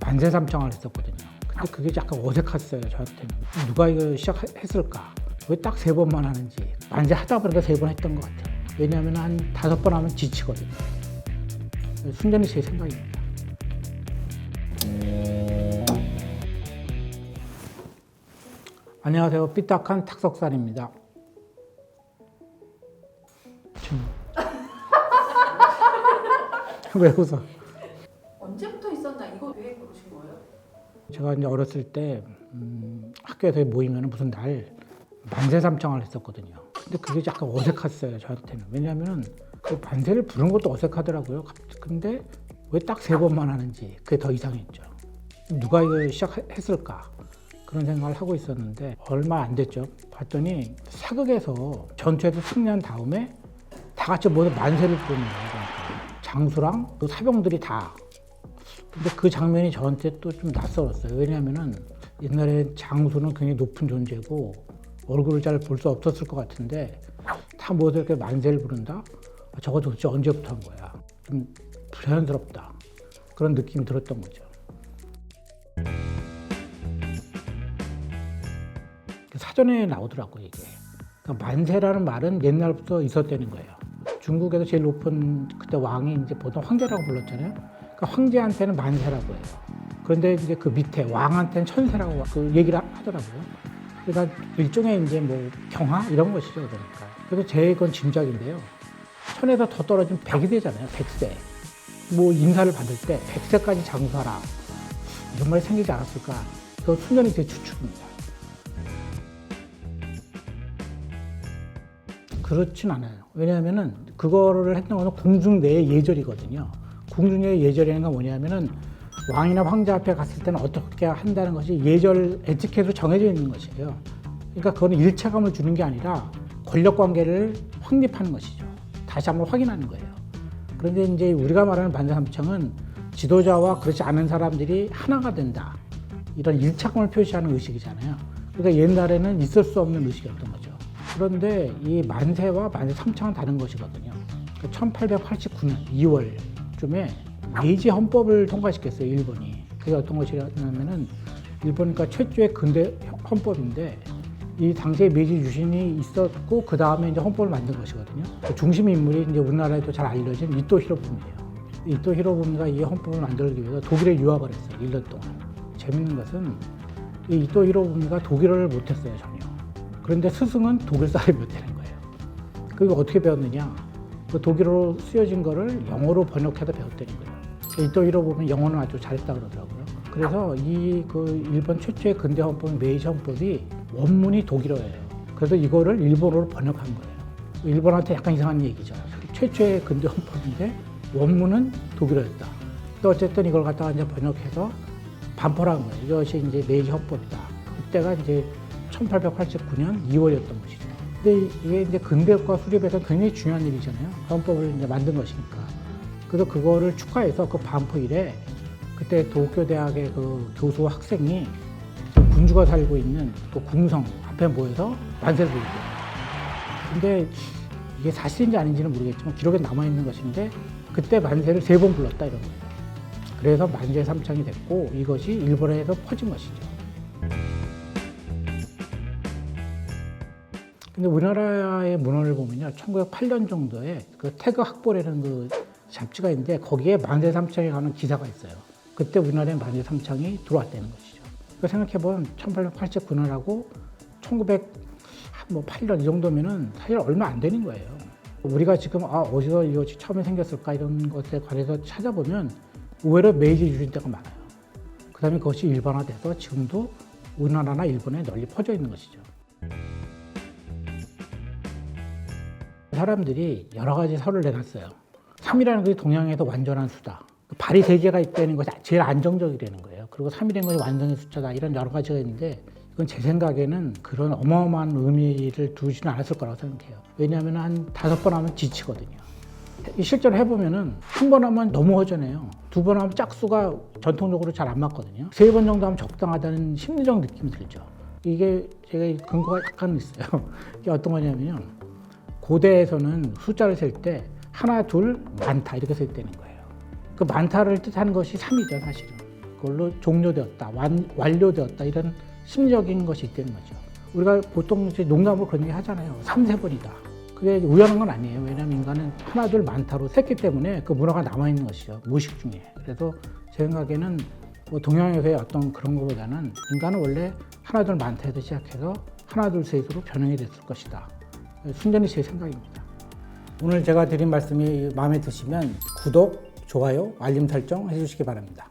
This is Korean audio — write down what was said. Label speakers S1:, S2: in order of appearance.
S1: 만세 삼창을 했었거든요. 근데 그게 약간 어색했어요 저한테는. 누가 이거 시작했을까? 왜 딱 세 번만 하는지. 만세 하다 보니까 세 번 했던 것 같아요. 왜냐하면 한 다섯 번 하면 지치거든요. 순전히 제 생각입니다. 안녕하세요. 삐딱한 탁석산입니다. 왜 웃어? 제가 이제 어렸을 때 음, 학교에서 모이면 무슨 날 만세 삼창을 했었거든요. 근데 그게 약간 어색했어요 저한테는. 왜냐하면 그 만세를 부르는 것도 어색하더라고요. 갑- 근데 왜 딱 세 번만 하는지 그게 더 이상했죠. 누가 이거 시작했을까 그런 생각을 하고 있었는데 얼마 안 됐죠. 봤더니 사극에서 전투에서 승리한 다음에 다 같이 모두 만세를 부르는 거예요. 장수랑 그 사병들이 다 근데 그 장면이 저한테 또 좀 낯설었어요. 왜냐하면은 옛날에 장수는 굉장히 높은 존재고 얼굴을 잘 볼 수 없었을 것 같은데 다 모두 이렇게 만세를 부른다? 아, 저거 도대체 언제부터 한 거야? 좀 부자연스럽다. 그런 느낌이 들었던 거죠. 사전에 나오더라고요, 이게. 그러니까 만세라는 말은 옛날부터 있었다는 거예요. 중국에서 제일 높은 그때 왕이 이제 보통 황제라고 불렀잖아요. 그러니까 황제한테는 만세라고 해요. 그런데 이제 그 밑에 왕한테는 천세라고 그 얘기를 하- 하더라고요. 그러니까 일종의 이제 뭐 경하 이런 것이죠, 그러니까. 그래서 제 건 짐작인데요. 천에서 더 떨어지면 백이 되잖아요, 백세. 뭐 인사를 받을 때 백세까지 장수하라. 이런 말이 생기지 않았을까. 그 순전히 제 추측입니다. 그렇진 않아요. 왜냐하면은 그거를 했던 거는 궁중 내의 예절이거든요. 궁중 내의 예절이라는 건 뭐냐면은 왕이나 황제 앞에 갔을 때는 어떻게 한다는 것이 예절 에티켓으로 정해져 있는 것이에요. 그러니까 그거는 일체감을 주는 게 아니라 권력 관계를 확립하는 것이죠. 다시 한번 확인하는 거예요. 그런데 이제 우리가 말하는 반사삼청은 지도자와 그렇지 않은 사람들이 하나가 된다. 이런 일착감을 표시하는 의식이잖아요. 그러니까 옛날에는 있을 수 없는 의식이었던 거죠. 그런데 이 만세와 만세 삼창은 다른 것이거든요. 1889년 2월 쯤에 메이지 헌법을 통과시켰어요, 일본이. 그게 어떤 것이냐면은 일본과 최초의 근대 헌법인데 이 당시에 메이지 유신이 있었고 그 다음에 이제 헌법을 만든 것이거든요. 그 중심 인물이 이제 우리나라에도 잘 알려진 이토 히로부미예요. 이토 히로부미가 이 헌법을 만들기 위해서 독일에 유학을 했어요, 1년 동안. 재밌는 것은 이 이토 히로부미가 독일어를 못했어요, 전혀. 그런데 스승은 독일 사람이었다는 거예요. 그게 어떻게 배웠느냐? 그 독일어로 쓰여진 거를 영어로 번역해서 배웠다는 거예요. 이또 히로부미 영어는 아주 잘했다 그러더라고요. 그래서 이 그 일본 최초의 근대 헌법인 메이지 헌법이 원문이 독일어예요. 그래서 이거를 일본어로 번역한 거예요. 일본한테 약간 이상한 얘기죠. 최초의 근대 헌법인데 원문은 독일어였다. 또 어쨌든 이걸 갖다가 이제 번역해서 반포를 한 거예요. 이것이 이제 메이지 헌법이다. 그때가 이제 1889년 2월이었던 것이죠. 근데 이게 이제 근대과 수립에서 굉장히 중요한 일이잖아요. 헌법을 이제 만든 것이니까. 그래서 그거를 축하해서 그 반포일에 그때 도쿄 대학의 그 교수 학생이 그 군주가 살고 있는 그 궁성 앞에 모여서 만세를 부르고. 근데 이게 사실인지 아닌지는 모르겠지만 기록에 남아 있는 것인데 그때 만세를 세 번 불렀다 이런 거예요. 그래서 만세 삼창이 됐고 이것이 일본에서 퍼진 것이죠. 근데 우리나라의 문헌을 보면요, 1908년 정도에 그 태그 학보라는 그 잡지가 있는데 거기에 만세 삼창에 관한 기사가 있어요. 그때 우리나라에 만세 삼창이 들어왔다는 것이죠. 그 생각해보면 1889년하고 1908년 이 정도면은 사실 얼마 안 되는 거예요. 우리가 지금 아 어디서 이것이 처음에 생겼을까 이런 것에 관해서 찾아보면 의외로 메이지 유신 때가 많아요. 그 다음에 그것이 일반화돼서 지금도 우리나라나 일본에 널리 퍼져 있는 것이죠. 사람들이 여러 가지 설을 내놨어요. 3이라는 것이 동양에서 완전한 수다. 발이 세 개가 있다는 것이 제일 안정적이라는 거예요. 그리고 3이라는 것이 완전한 숫자다. 이런 여러 가지가 있는데 이건 제 생각에는 그런 어마어마한 의미를 두지는 않았을 거라고 생각해요. 왜냐하면 한 다섯 번 하면 지치거든요. 이 실제로 해보면은 한 번 하면 너무 허전해요. 두 번 하면 짝수가 전통적으로 잘 안 맞거든요. 세 번 정도 하면 적당하다는 심리적 느낌이 들죠. 이게 제가 근거가 약간 있어요. 이게 어떤 거냐면요. 고대에서는 숫자를 셀 때 하나, 둘, 많다 이렇게 셀 때는 거예요. 그 많다를 뜻하는 것이 3이죠, 사실은. 그걸로 종료되었다, 완, 완료되었다 이런 심리적인 것이 있다는 거죠. 우리가 보통 이제 농담으로 그런 얘기 하잖아요. 삼세번이다. 그게 우연한 건 아니에요. 왜냐하면 인간은 하나 둘 많다로 셌기 때문에 그 문화가 남아있는 것이죠. 무의식 중에. 그래서 제 생각에는 뭐 동양에서의 어떤 그런 것보다는 인간은 원래 하나 둘 많다 에서 시작해서 하나 둘 셋으로 변형이 됐을 것이다. 순전히 제 생각입니다. 오늘 제가 드린 말씀이 마음에 드시면 구독, 좋아요, 알림 설정 해주시기 바랍니다.